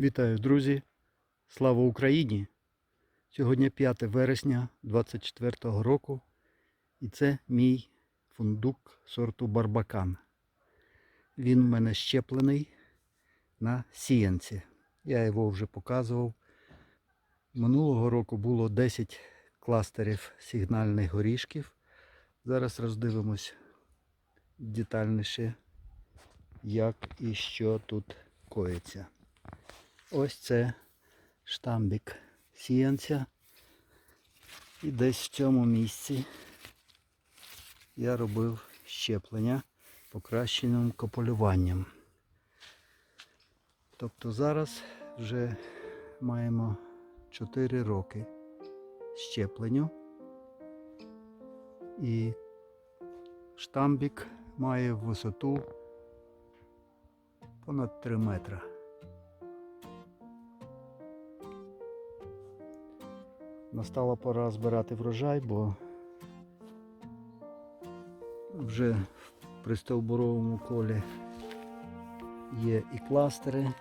Вітаю, друзі! Слава Україні! Сьогодні 5 вересня 24 року і це мій фундук сорту Барбакан. Він в мене щеплений на сіянці. Я його вже показував. Минулого року було 10 кластерів сигнальних горішків. Зараз роздивимось детальніше, як і що тут коїться. Ось це штамбік сіянця. І десь в цьому місці я робив щеплення покращеним кополюванням. Тобто зараз вже маємо 4 роки щепленню. І штамбік має висоту понад 3 метра. Настала пора збирати врожай, бо вже в пристовбуровому колі є і кластери,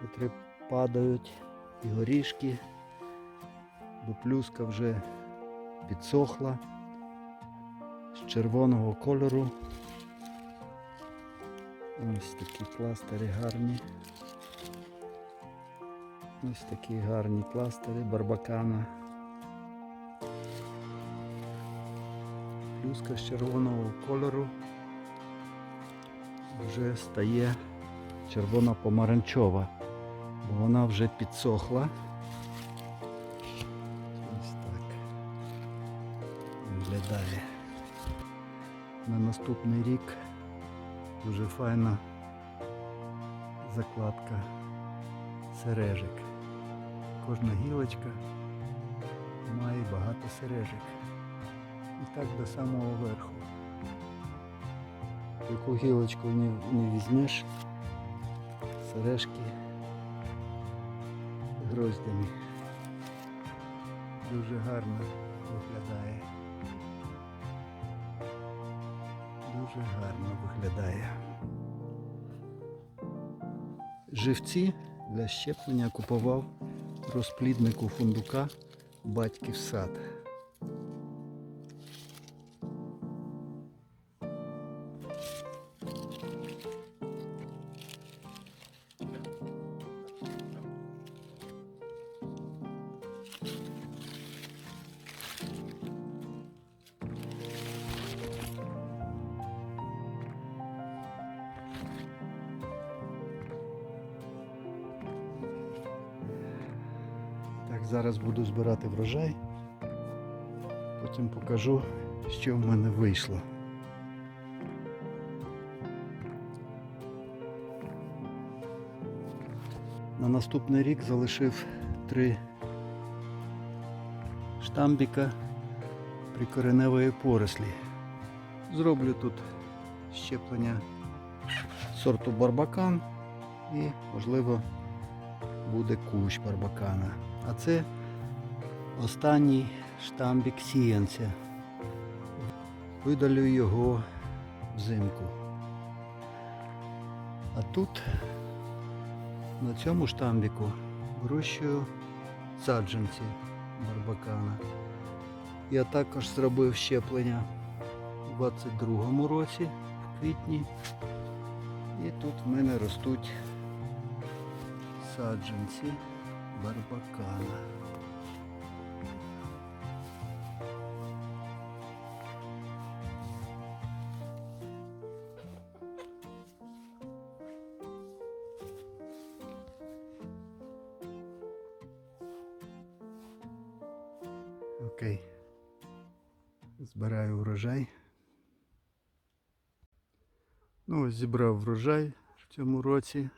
котрі падають, і горішки, бо плюска вже підсохла з червоного кольору. Ось такі кластери гарні. Ось такі гарні кластери барбакана. Плюска з червоного кольору вже стає червоно-помаранчова, бо вона вже підсохла. Ось так виглядає. На наступний рік дуже файна закладка сережик. Кожна гілочка має багато сережок. І так до самого верху. Яку гілочку не, не візьмеш, сережки гроздями. Дуже гарно виглядає. Дуже гарно виглядає. Живці для щеплення купував розпліднику фундука батьків сад. Зараз буду збирати врожай. Потім покажу, що в мене вийшло. На наступний рік залишив три штамбіка прикореневої порослі. Зроблю тут щеплення сорту барбакан і, можливо, буде кущ барбакана. А це останній штамбік сіянця. Видалю його взимку. А тут на цьому штамбіку вирощую саджанці барбакана. Я також зробив щеплення у 22-му році, в квітні. І тут в мене ростуть саджанці барбакана. Окей. Збираю врожай. Ну, зібрав врожай в цьому році.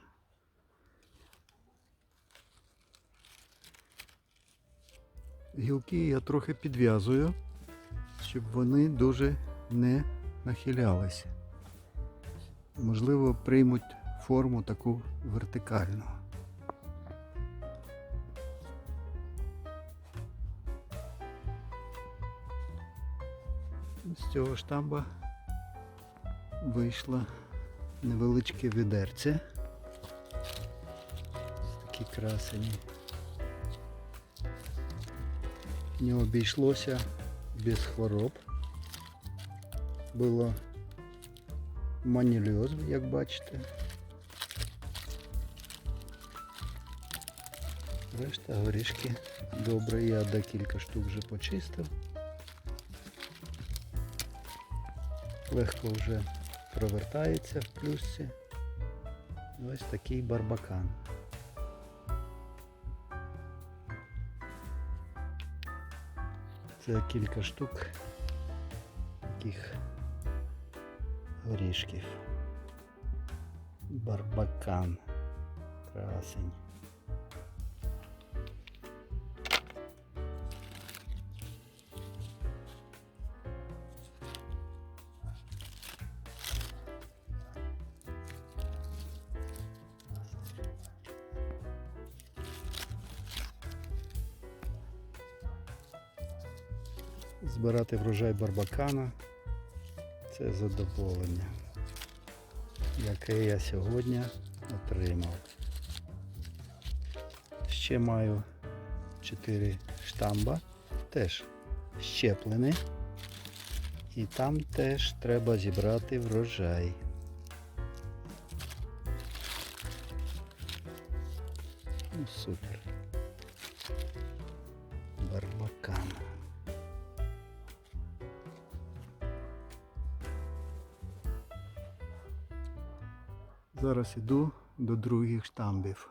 Гілки я трохи підв'язую, щоб вони дуже не нахилялися. Можливо, приймуть форму таку вертикальну. З цього штамба вийшло невеличке відерце. які красені. Не обійшлося без хвороб. Було маніліоз, як бачите. Решта горішки добре, я декілька штук вже почистив. Легко вже провертається в плюсці. Ось такий барбакан. Це кілька штук таких горішків. Барбакан. Красень. Збирати врожай барбакана це задоволення, яке я сьогодні отримав. Ще маю 4 штамба, теж щеплені. І там теж треба зібрати врожай. Ну, супер. Барбакан. Зараз іду до других штамбів.